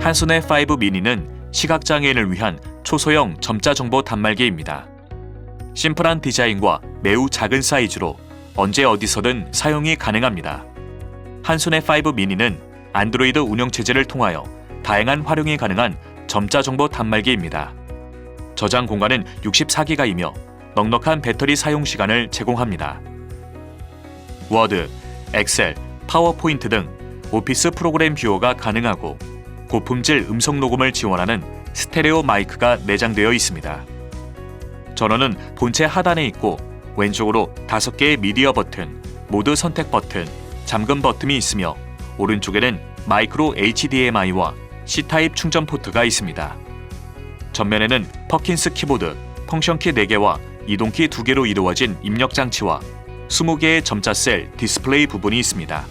한손의 5 미니는 시각장애인을 위한 초소형 점자 정보 단말기입니다. 심플한 디자인과 매우 작은 사이즈로 언제 어디서든 사용이 가능합니다. 한손의 5 미니는 안드로이드 운영체제를 통하여 다양한 활용이 가능한 점자 정보 단말기입니다. 저장 공간은 64기가이며 넉넉한 배터리 사용 시간을 제공합니다. 워드, 엑셀, 파워포인트 등 오피스 프로그램 뷰어가 가능하고 고품질 음성 녹음을 지원하는 스테레오 마이크가 내장되어 있습니다. 전원은 본체 하단에 있고 왼쪽으로 5개의 미디어 버튼, 모드 선택 버튼, 잠금 버튼이 있으며 오른쪽에는 마이크로 HDMI와 C타입 충전 포트가 있습니다. 전면에는 퍼킨스 키보드, 펑션키 4개와 이동키 2개로 이루어진 입력 장치와 20개의 점자 셀 디스플레이 부분이 있습니다.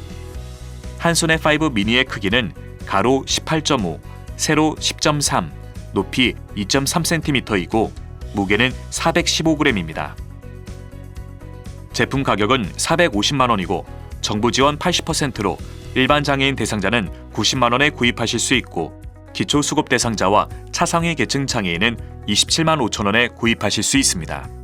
한 손의 5 미니의 크기는 가로 18.5, 세로 10.3, 높이 2.3cm이고 무게는 415g입니다. 제품 가격은 450만 원이고 정부 지원 80%로 일반 장애인 대상자는 90만 원에 구입하실 수 있고 기초 수급 대상자와 차상위 계층 장애인은 27만 5천 원에 구입하실 수 있습니다.